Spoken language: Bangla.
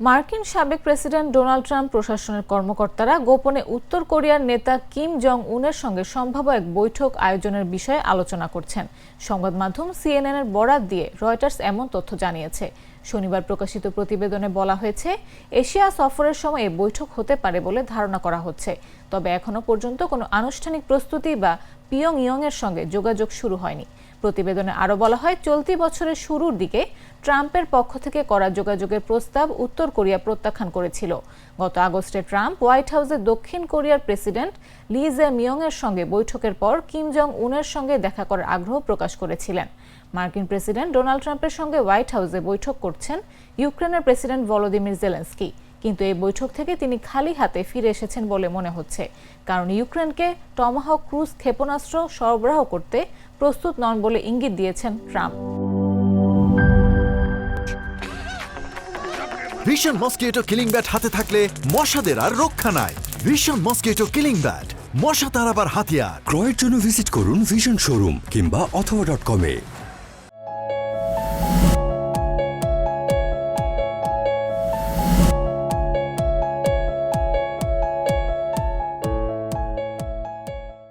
মার্কিন সাবেক প্রেসিডেন্ট ডোনাল্ড ট্রাম্প প্রশাসনের কর্মকর্তারা গোপনে উত্তর কোরিয়ার নেতা কিম জং উনের সঙ্গে সম্ভাব্য এক বৈঠক আয়োজনের বিষয়ে আলোচনা করছেন। সংবাদ মাধ্যম সিএনএন এর বরাত দিয়ে রয়টার্স এমন তথ্য জানিয়েছে। শনিবার প্রকাশিত প্রতিবেদনে বলা হয়েছে, এশিয়া সফরের সময় এ বৈঠক হতে পারে বলে ধারণা করা হচ্ছে। তবে এখনও পর্যন্ত কোনো আনুষ্ঠানিক প্রস্তুতি বা পিয়ং ইয়ং এর সঙ্গে যোগাযোগ শুরু হয়নি। প্রতিবেদনে আরও বলা হয়, চলতি বছরের শুরুর দিকে ট্রাম্পের পক্ষ থেকে করা যোগাযোগের প্রস্তাব উত্তর কোরিয়া প্রত্যাখ্যান করেছিল। গত আগস্টে ট্রাম্প হোয়াইট হাউসে দক্ষিণ কোরিয়ার প্রেসিডেন্ট লি জে মিয়ং এর সঙ্গে বৈঠকের পর কিম জং উনের সঙ্গে দেখা করার আগ্রহ প্রকাশ করেছিলেন। মার্কিন প্রেসিডেন্ট ডোনাল্ড ট্রাম্পের সঙ্গে হোয়াইট হাউসে বৈঠক করছেন ইউক্রেনের প্রেসিডেন্ট ভলোদিমির জেলেন্সকি। কিন্তু এই বৈঠক থেকে তিনি খালি হাতে ফিরে এসেছেন বলে মনে হচ্ছে। কারণ ইউক্রেনকে টমাহক ক্রুজ ক্ষেপণাস্ত্র সরবরাহ করতে প্রস্তুত নন বলে ইঙ্গিত দিয়েছেন ট্রাম্প। ভীষণ মস্কিটো কিলিং ব্যাট হাতে থাকলে মশাদের আর রক্ষা নাই। ভীষণ মস্কিটো কিলিং ব্যাট মশা তাড়াবার হাতিয়ার। ক্রয়ের জন্য ভিজিট করুন ভিশন শোরুম কিংবা অথবা ডট কমে